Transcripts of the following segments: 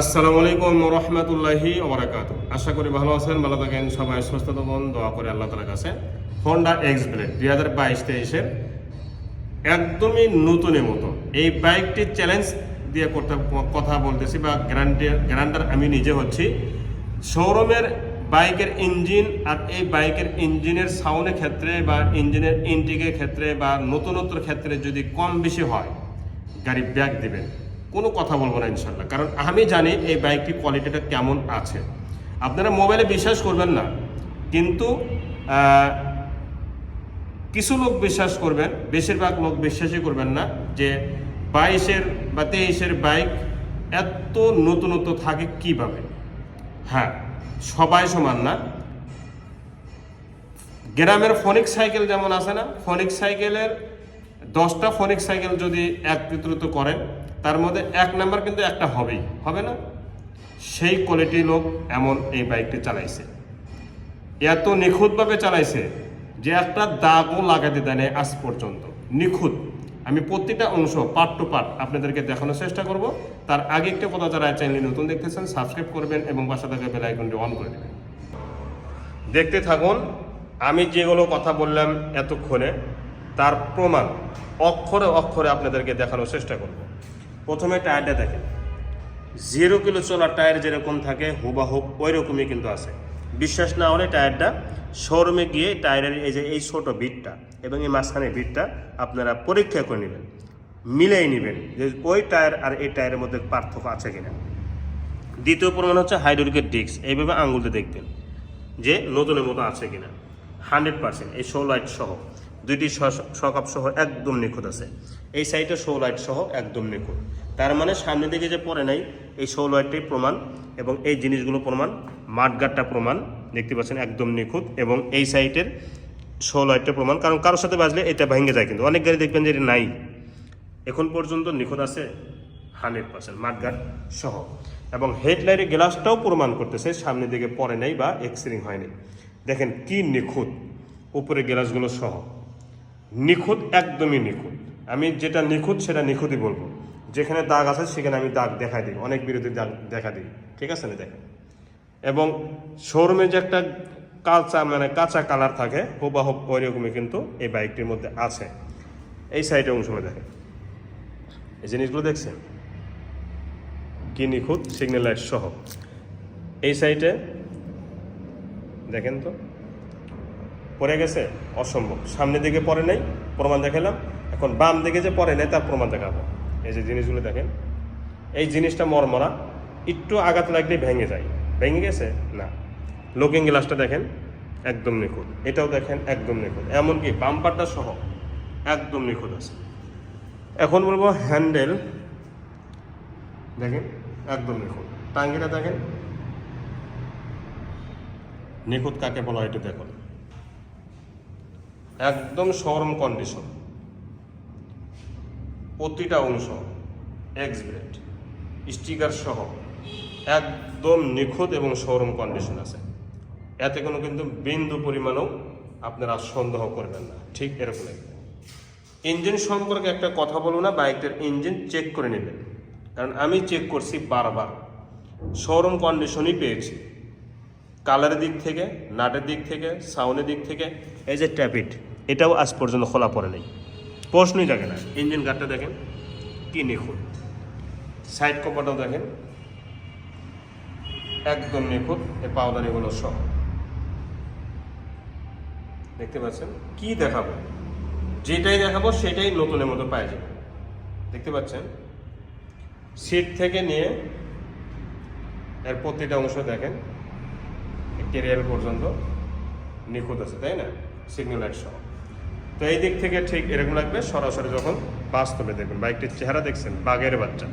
আসসালামু আলাইকুম রহমতুল্লাহি ওবরাকাত আশা করি ভালো আছেন, ভালো থাকেন। সবাই সুস্থ থাকুন, দোয়া করে আল্লাহ তালার কাছে। হন্ডা এক্স ব্লেড দুই হাজার বাইশ তেইশের একদমই নতুনের মতো। এই বাইকটির চ্যালেঞ্জ দিয়ে করতে কথা বলতেছি বা গ্যারান্টি গ্যারান্টার আমি নিজে হচ্ছি। শোরুমের বাইকের ইঞ্জিন আর এই বাইকের ইঞ্জিনের সাউন্ডের ক্ষেত্রে বা ইঞ্জিনের ইনটেকের ক্ষেত্রে বা নতুনত্বর ক্ষেত্রে যদি কম বেশি হয়, গাড়ি ব্যাক দিবেন। কোনো কথা বলব না ইনশাল্লাহ কারণ আমি জানি এই বাইকটির কোয়ালিটিটা কেমন আছে। আপনারা মোবাইলে বিশ্বাস করবেন না, কিন্তু কিছু লোক বিশ্বাস করবেন, বেশিরভাগ লোক বিশ্বাসই করবেন না যে বাইশের বা তেইশের বাইক এত নতুনত্ব থাকে কীভাবে। হ্যাঁ সবাই সমান না। গ্রামের ফনিক সাইকেল যেমন আছে না ফনিক সাইকেলের দশটা ফনিক সাইকেল যদি একত্রিত করেন তার মধ্যে এক নাম্বার কিন্তু একটা হবেই। হবে না? সেই কোয়ালিটির লোক এমন এই বাইকটি চালাইছে। এত নিখুঁতভাবে চালাইছে যে একটা দাগও লাগাতে দেয় নাই আজ পর্যন্ত। নিখুঁত। আমি প্রত্যেকটা অংশ পার্ট টু পার্ট আপনাদেরকে দেখানোর চেষ্টা করব। তার আগে একটা কথা যারা চ্যানেল নতুন দেখতেছেন সাবস্ক্রাইব করবেন এবং পাশে থাকা বেল আইকনটি অন করে দেবেন। দেখতে থাকুন, আমি যেগুলো কথা বললাম এতক্ষণে, তার প্রমাণ অক্ষরে অক্ষরে আপনাদেরকে দেখানোর চেষ্টা করব। প্রথমে টায়ারটা দেখেন। জিরো কিলো চলার টায়ার যেরকম থাকে হুবাহুব ওই রকমই কিন্তু আছে। বিশ্বাস না হলে টায়ারটা শোরুমে গিয়ে টায়ারের এই যে, এই ছোট বিটটা এবং এই মাঝখানে বিটটা আপনারা পরীক্ষা করে নেবেন। মিলেই নেবেন যে ওই টায়ার আর এই টায়ারের মধ্যে পার্থক্য আছে কিনা। দ্বিতীয় প্রমাণ হচ্ছে হাইড্রোলিকের ডিস্ক এইভাবে আঙুলতে দেখবেন যে নতুনের মতো আছে কিনা। হান্ড্রেড পার্সেন্ট এই শো লাইট সহ। দুইটি সকাপ সহ একদম নিখুঁত আছে। এই সাইডে শো লাইট সহ একদম নিখুঁত। তার মানে সামনের দিকে যে পড়ে নাই, এই শো লাইটটাই প্রমাণ এবং এই জিনিসগুলো প্রমাণ মাঠগাটটা প্রমাণ, দেখতে পাচ্ছেন একদম নিখুঁত এবং এই সাইটের শো লাইটটা প্রমাণ। কারণ কারোর সাথে বাজলে এটা ভেঙে যায় কিন্তু। অনেক গাড়ি দেখবেন যে এটা নাই। এখন পর্যন্ত নিখুঁত আছে হান্ড্রেড পার্সেন্ট মাঠগাট সহ। এবং হেডলাইটের গ্লাসটাও প্রমাণ করতেছে সামনের দিকে পড়ে নাই বা এক্সিরিং হয়নি। দেখেন কি নিখুঁত উপরে গ্লাসগুলো সহ। নিখুঁত, একদমই নিখুঁত। আমি যেটা নিখুঁত, সেটা নিখুঁতই বলব। যেখানে দাগ আছে, সেখানে আমি দাগ দেখাই দিই। অনেক বিরোধী দাগ দেখা দিই। ঠিক আছে না, দেখেন? এবং শোরুমে যে একটা কাঁচা মানে কাঁচা কালার থাকে হুবাহুব ওই রকমই কিন্তু এই বাইকটির মধ্যে আছে। এই সাইডে অংশ দেখেন। এই জিনিসগুলো দেখছেন? কি নিখুঁত সিগন্যাল লাইট সহ। এই সাইডে, দেখেন তো? পড়ে গেছে? অসম্ভব। সামনের দিকে পড়ে নাই, প্রমাণ দেখালাম। এখন বাম দিকে যে পড়ে নাই, তার প্রমাণ দেখাবো। এই যে জিনিসগুলো দেখেন। এই জিনিসটা মরমরা, একটু আঘাত লাগলে ভেঙে যায়। ভেঙে গেছে? না। লুকিং গ্লাসটা দেখেন, একদম নিখুঁত। এটাও দেখেন, একদম নিখুঁত। এমনকি বাম্পারটা সহ একদম নিখুঁত আছে। এখন বলব হ্যান্ডেল। দেখেন, একদম নিখুঁত। টাঙ্গিটা দেখেন। নিখুঁত কাকে বলা হয়, একটু দেখুন। একদম শোরুম কন্ডিশন প্রতিটা অংশ এক্স স্টিকার সহ একদম নিখুঁত এবং শোরুম কন্ডিশন আছে। এতে কোনো কিন্তু বিন্দু পরিমাণও আপনারা সন্দেহ করবেন না। ঠিক এরকম ইঞ্জিন সম্পর্কে একটা কথা বলব না, বাইকটার ইঞ্জিন চেক করে নেবেন। কারণ আমি চেক করছি বারবার। শোরুম কন্ডিশনই পেয়েছি। কালারের দিক থেকে, নাটের দিক থেকে সাউন্ডের দিক থেকে, এই যে ট্যাপিট এটাও আজ পর্যন্ত খোলা পড়ে নেই। প্রশ্নই থাকে না। ইঞ্জিন গার্ডটা দেখেন, কি নিখুঁত। সাইড কভারটাও দেখেন, একদম নিখুঁত, এই পাউডারিগুলো সহ। দেখতে পাচ্ছেন? কি দেখাবো? যেটাই দেখাবো, সেটাই নতুনের মতো পাওয়া যাবে। দেখতে পাচ্ছেন? সিট থেকে নিয়ে, এর প্রতিটা অংশ দেখেন। কেরিয়ার পর্যন্ত নিখুঁত আছে, তাই না? সিগন্যাল লাইট সহ। তো এই দিক থেকে ঠিক এরকম লাগবে, সরাসরি যখন বাস্তবে দেখবেন। বাইকটির চেহারা দেখছেন, বাঘের বাচ্চা।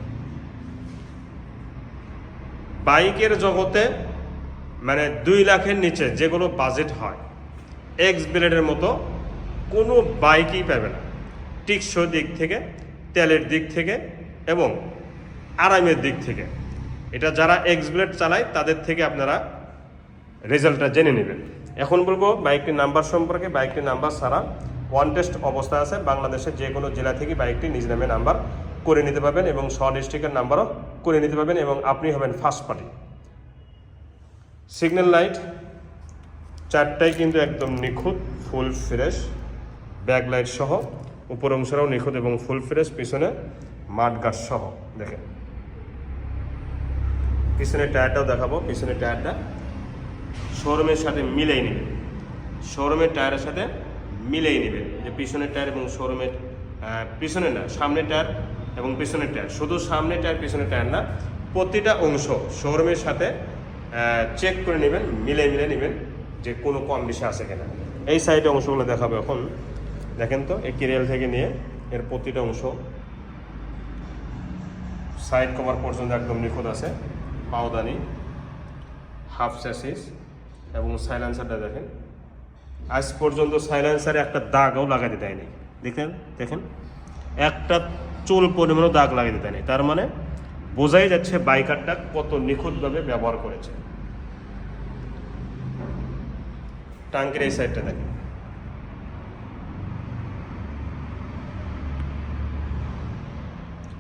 বাইকের জগতে মানে দুই লাখের নিচে যেগুলো বাজেট হয় এক্স ব্লেডের মতো, কোনো বাইকই পাবে না। টিকসো দিক থেকে, তেলের দিক থেকে এবং আরামের দিক থেকে। এটা যারা এক্স ব্লেড চালায়, তাদের থেকে আপনারা রেজাল্টটা জেনে নেবেন। এখন বলব, বাইকটির নাম্বার সম্পর্কে, বাইকটির নাম্বার ছাড়া ওয়ান টেস্ট অবস্থা আছে। বাংলাদেশের যে কোনো জেলা থেকে বাইকটি নিজ নামে নাম্বার করে নিতে পারবেন এবং স ডিস্ট্রিক্টের নাম্বারও করে নিতে পারবেন এবং আপনি হবেন ফার্স্ট পার্টি সিগন্যাল লাইট চারটাই কিন্তু একদম নিখুঁত ফুল ফ্রেশ ব্যাক লাইট সহ, উপর অংশটাও নিখুঁত এবং ফুল ফ্রেশ পিছনে মাঠ গাছ সহ। দেখেন। পিছনের টায়ারটাও দেখাবো, পিছনের টায়ারটা শোরুমের সাথে মিলেই নেবেন শোরুমের টায়ারের সাথে মিলেই নেবেন যে পিছনের টায়ার এবং শোরুমের আহ, পিছনের না সামনের টায়ার এবং পিছনের টায়ার। শুধু সামনের টায়ার পিছনের টায়ার না প্রতিটা অংশ শোরুমের সাথে চেক করে নেবেন মিলে মিলে নেবেন যে কোনো কম বেশি আছে কিনা। এই সাইডে অংশগুলো দেখাবো এখন। দেখেন তো এই কেরিয়াল থেকে নিয়ে এর প্রতিটা অংশ সাইড কভার পর্যন্ত একদম নিখুঁত আছে। পাওদানি হাফ চ্যাসিস এবং সাইলেন্সারটা দেখেন। আজ পর্যন্ত সাইলেন্সারে একটা দাগও লাগাতে দেয়নি দেখেন দেখেন। একটা চুল পরিমাণও দাগ লাগাতে দেয়নি তার মানে বোঝাই যাচ্ছে বাইকারটা কত নিখুঁতভাবে ব্যবহার করেছে। টাঙ্কের এই সাইডটা দেখেন।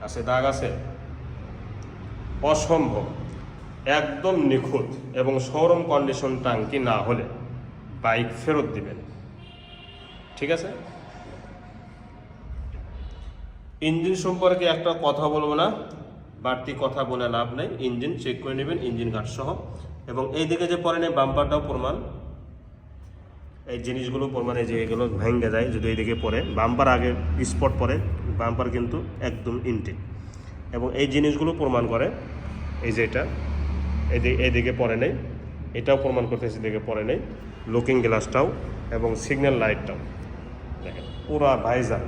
আছে, দাগ আছে? অসম্ভব। একদম নিখুঁত এবং শোরুম কন্ডিশন টাঙ্কি না হলে বাইক ফেরত দিবেন। ঠিক আছে? ইঞ্জিন সম্পর্কে একটা কথা বলব না, বাড়তি কথা বলে লাভ নেই। ইঞ্জিন চেক করে নেবেন, ইঞ্জিন ঘাট সহ। এবং এই দিকে যে পরে নেই বাম্পারটাও প্রমাণ। এই জিনিসগুলো প্রমাণ যে এগুলো ভেঙে যায় যদি এইদিকে পড়ে বাম্পার আগে স্পট পরে বাম্পার কিন্তু একদম ইনটেক এবং এই জিনিসগুলো প্রমাণ করে, এই যে এটা। এদিকে পরে নেই। এটাও প্রমাণ করতেছে, এদিকে পরে নেই। লুকিং গ্লাসটাও এবং সিগন্যাল লাইটটাও দেখেন, পুরা ভাইজার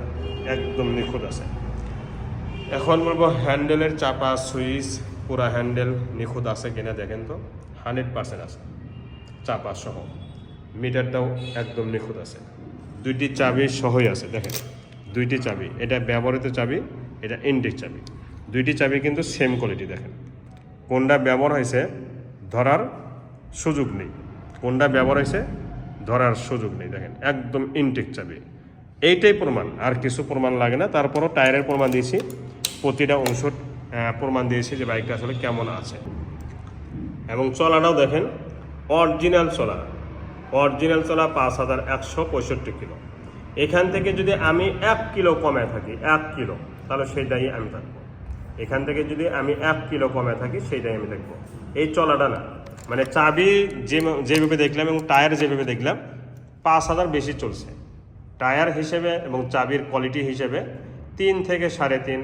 একদম নিখুঁত আছে। এখন বলব হ্যান্ডেলের চাপা সুইচ পুরা হ্যান্ডেল নিখুঁত আছে কিনা দেখেন তো। হান্ড্রেড পার্সেন্ট আছে। চাপা সহ। মিটারটাও একদম নিখুঁত আছে। দুইটি চাবি সহই আছে, দেখেন। দুইটি চাবি, এটা ব্যবহৃত চাবি, এটা ইন্ডেক্স চাবি। দুইটি চাবি কিন্তু সেম কোয়ালিটি দেখেন। কোনটা ব্যবহার হয়েছে, ধরার সুযোগ নেই। কোনটা ব্যবহার হয়েছে, ধরার সুযোগ নেই। দেখেন, একদম ইনটেক চাবি। এইটাই প্রমাণ, আর কিছু প্রমাণ লাগে না। তারপরও টায়ারের প্রমাণ দিয়েছি। প্রতিটা অংশ প্রমাণ দিয়েছি যে বাইকটা আসলে কেমন আছে। এবং চলাটাও দেখেন, অরিজিনাল চলা। অরিজিনাল চলা পাঁচ হাজার একশো পঁয়ষট্টি কিলো। এখান থেকে যদি আমি এক কিলো কমে থাকি, এক কিলো, তাহলে সেটাই আমি থাকব। এখান থেকে যদি আমি এক কিলো কমে থাকি, সেইটাই আমি দেখব। এই চলাটা না। মানে চাবি যে যেভাবে দেখলাম এবং টায়ার যেভাবে দেখলাম, পাঁচ হাজার বেশি চলছে। টায়ার হিসেবে এবং চাবির কোয়ালিটি হিসেবে তিন থেকে সাড়ে তিন,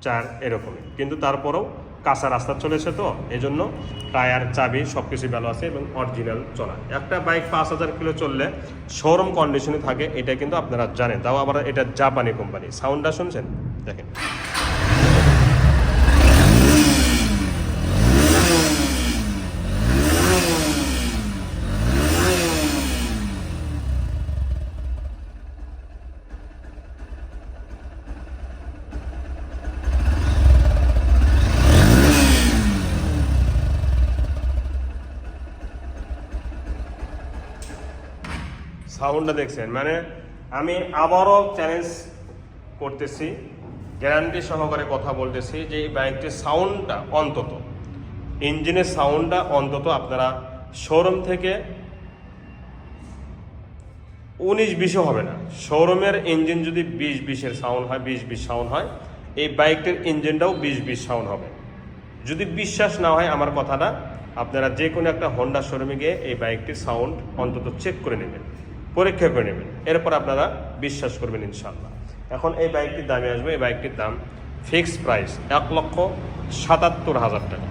চার এরকমই। কিন্তু তারপরেও কাঁচা রাস্তা চলেছে তো এই জন্য টায়ার, চাবি সব কিছু ভালো আছে এবং অরিজিনাল চলা। একটা বাইক পাঁচ হাজার কিলো চললে শোরুম কন্ডিশনে থাকে, এটা কিন্তু আপনারা জানেন। তাও আবার এটা জাপানি কোম্পানি সাউন্ডটা শুনছেন? দেখেন। সাউন্ডটা দেখছেন। মানে আমি আবারও চ্যালেঞ্জ করতেছি গ্যারান্টি সহকারে কথা বলতেছি যে এই বাইকটির সাউন্ডটা অন্তত, ইঞ্জিনের সাউন্ডটা অন্তত আপনারা শোরুম থেকে উনিশ বিশও হবে না। শোরুমের ইঞ্জিন যদি বিশ বিশের সাউন্ড হয়, বিশ বিশ সাউন্ড হয়, এই বাইকটির ইঞ্জিনটাও বিশ বিশ সাউন্ড হবে। যদি বিশ্বাস না হয় আমার কথাটা, আপনারা যে কোনো একটা হন্ডা শোরুমে গিয়ে এই বাইকটির সাউন্ড অন্তত চেক করে নেবেন। পরীক্ষা করে নেবেন। এরপর আপনারা বিশ্বাস করবেন ইনশাল্লাহ এখন এই বাইকটির দামে আসবে। এই বাইকটির দাম ফিক্সড প্রাইস এক লক্ষ সাতাত্তর হাজার টাকা।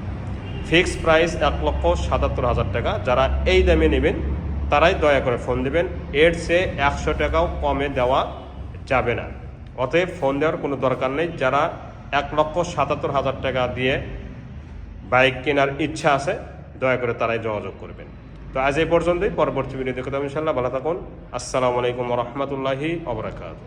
ফিক্সড প্রাইস এক লক্ষ সাতাত্তর হাজার টাকা। যারা এই দামে নেবেন, তারাই দয়া করে ফোন দেবেন। এর চেয়ে একশো টাকাও কমে দেওয়া যাবে না। অতএব ফোন দেওয়ার কোনো দরকার নেই। যারা এক লক্ষ সাতাত্তর হাজার টাকা দিয়ে বাইক কেনার ইচ্ছা আছে, দয়া করে তারাই যোগাযোগ করবেন। তো আজ এই পর্যন্তই। পরবর্তী ভিডিও দেখতে ইনশাল্লাহ ভালো থাকুন। আসসালামু আলাইকুম রহমতুল্লাহি অবরাকাত